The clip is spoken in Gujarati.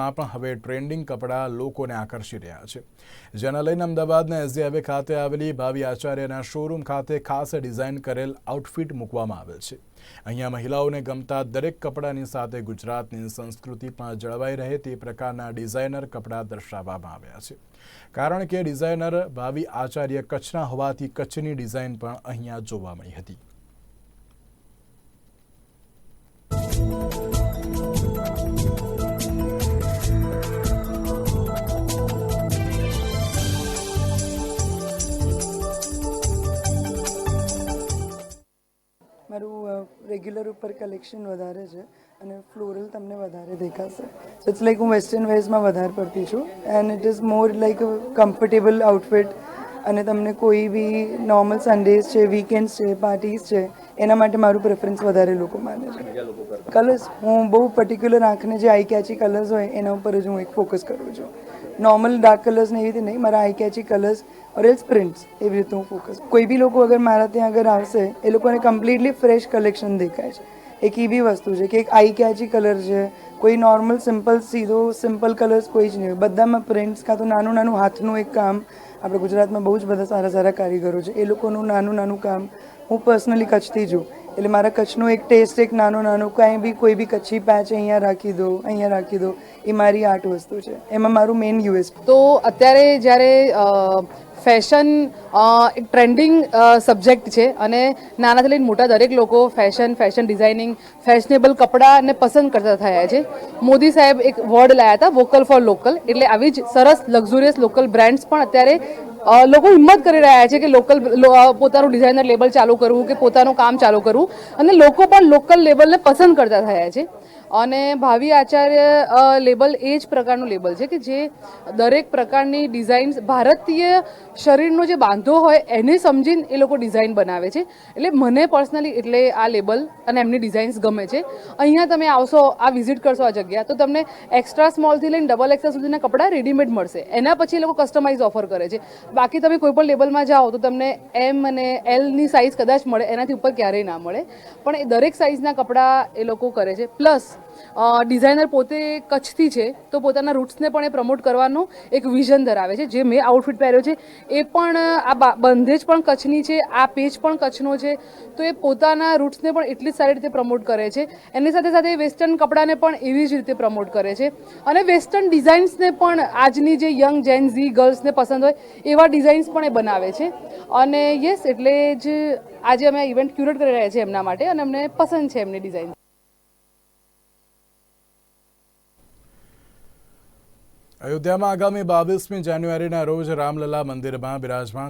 ગુજરાતમાં પણ હવે ટ્રેન્ડિંગ કપડાં લોકોને આકર્ષી રહ્યા છે. જેના લઈને અમદાવાદના હવે ખાતે આવેલી ભાવિ આચાર્યના શોરૂમ ખાતે ખાસ ડિઝાઇન કરેલ આઉટફિટ મૂકવામાં આવેલ છે. અહીંયા મહિલાઓને ગમતા દરેક કપડાની સાથે ગુજરાતની સંસ્કૃતિ પણ જળવાઈ રહે તે પ્રકારના ડિઝાઇનર કપડાં દર્શાવવામાં આવ્યા છે. કારણ કે ડિઝાઇનર ભાવિ આચાર્ય કચ્છના હોવાથી કચ્છની ડિઝાઇન પણ અહીંયા જોવા મળી હતી. રેગ્યુલર ઉપર કલેક્શન વધારે છે અને ફ્લોરલ તમને વધારે દેખાશે. સો ઇટ્સ લાઈક હું વેસ્ટર્ન વેર્સમાં વધારે પડતી છું and it is more like comfortable outfit અને તમને કોઈ બી નોર્મલ સન્ડેઝ છે વીકેન્ડ્સ છે પાર્ટીઝ છે, એના માટે મારું પ્રેફરન્સ વધારે લોકો માને છે. કલર્સ હું બહુ પર્ટિક્યુલર આંખને જે આઈ કેચી કલર્સ હોય એના ઉપર જ હું એક ફોકસ કરું છું. નોર્મલ ડાર્ક કલર્સ ને એવી રીતે નહીં, મારા eye catchy colours or else prints એવી રીતે હું ફોકસ કોઈ બી લોકો અગર મારા ત્યાં આગળ આવશે, એ લોકોને કમ્પ્લીટલી ફ્રેશ કલેક્શન દેખાય છે. એક એવી વસ્તુ છે કે એક આઈ કેચી કલર છે, કોઈ નોર્મલ સિમ્પલ સીધો સિમ્પલ કલર્સ કોઈ જ નહીં હોય. બધામાં પ્રિન્ટ્સ કાં તો નાનું નાનું હાથનું એક કામ, આપણે ગુજરાતમાં બહુ જ બધા સારા સારા કારીગરો છે. એ લોકોનું નાનું નાનું કામ હું પર્સનલી કચ્છથી છું એટલે મારા કચ્છનો એક ટેસ્ટ એક નાનો નાનો કાંઈ બી, કોઈ બી કચ્છી પેચ અહીંયા રાખી દો, અહીંયા રાખી દો, એ મારી આર્ટ વસ્તુ છે. એમાં મારું મેઇન યુએસ તો અત્યારે જ્યારે ફેશન એક ટ્રેન્ડિંગ સબ્જેક્ટ છે અને નાનાથી લઈને મોટા દરેક લોકો ફેશન ફેશન ડિઝાઇનિંગ ફેશનેબલ કપડાને પસંદ કરતા થયા છે. મોદી સાહેબ એક વર્ડ લાયા હતા વોકલ ફોર લોકલ એટલે આવી જ સરસ લક્ઝુરિયસ લોકલ બ્રાન્ડ્સ પણ અત્યારે લોકો હિંમત કરી રહ્યા છે કે લોકલ પોતાનું ડિઝાઇનર લેબલ ચાલુ કરવું કે પોતાનું કામ ચાલુ કરવું. અને લોકો પણ લોકલ લેબલને પસંદ કરતા થયા છે. અને ભાવિ આચાર્ય લેબલ એ જ પ્રકારનું લેબલ છે કે જે દરેક પ્રકારની ડિઝાઇન્સ ભારતીય શરીરનો જે બાંધો હોય એને સમજીને એ લોકો ડિઝાઇન બનાવે છે. એટલે મને પર્સનલી એટલે આ લેબલ અને એમની ડિઝાઇન્સ ગમે છે. અહીંયા તમે આવશો, આ વિઝિટ કરશો આ જગ્યા, તો તમને એક્સ્ટ્રા સ્મોલથી લઈને ડબલ એક્સેલ સુધીના કપડાં રેડીમેડ મળશે. એના પછી એ લોકો કસ્ટમાઇઝ ઓફર કરે છે. બાકી તમે કોઈ પણ લેબલમાં જાઓ તો તમને એમ અને એલની સાઇઝ કદાચ મળે, એનાથી ઉપર ક્યારેય ના મળે. પણ એ દરેક સાઇઝના કપડાં એ લોકો કરે છે. પ્લસ ડિઝાઇનર પોતે કચ્છથી છે, તો પોતાના રૂટ્સને પણ એ પ્રમોટ કરવાનું એક વિઝન ધરાવે છે, જે મેં આઉટફિટ પહેર્યો છે. એ પણ, આ બંધેજ પણ કચ્છની છે, આ પેજ પણ કચ્છનો છે, તો એ પોતાના રૂટ્સને પણ એટલી જ સારી રીતે પ્રમોટ કરે છે. એની સાથે સાથે વેસ્ટર્ન કપડાને પણ એવી જ રીતે પ્રમોટ કરે છે. અને વેસ્ટર્ન ડિઝાઇન્સને પણ આજની જે યંગ જેન ઝી ગર્લ્સને પસંદ હોય, એવા ડિઝાઇન્સ પણ એ બનાવે છે. અને યસ એટલે જ આજે અમે ઇવેન્ટ ક્યુરેટ કરી રહ્યા છીએ એમના માટે અને અમને પસંદ છે એમની ડિઝાઇન અયોધ્યામાં આગામી બાવીસમી જાન્યુઆરીના રોજ રામલલા મંદિરમાં બિરાજમાન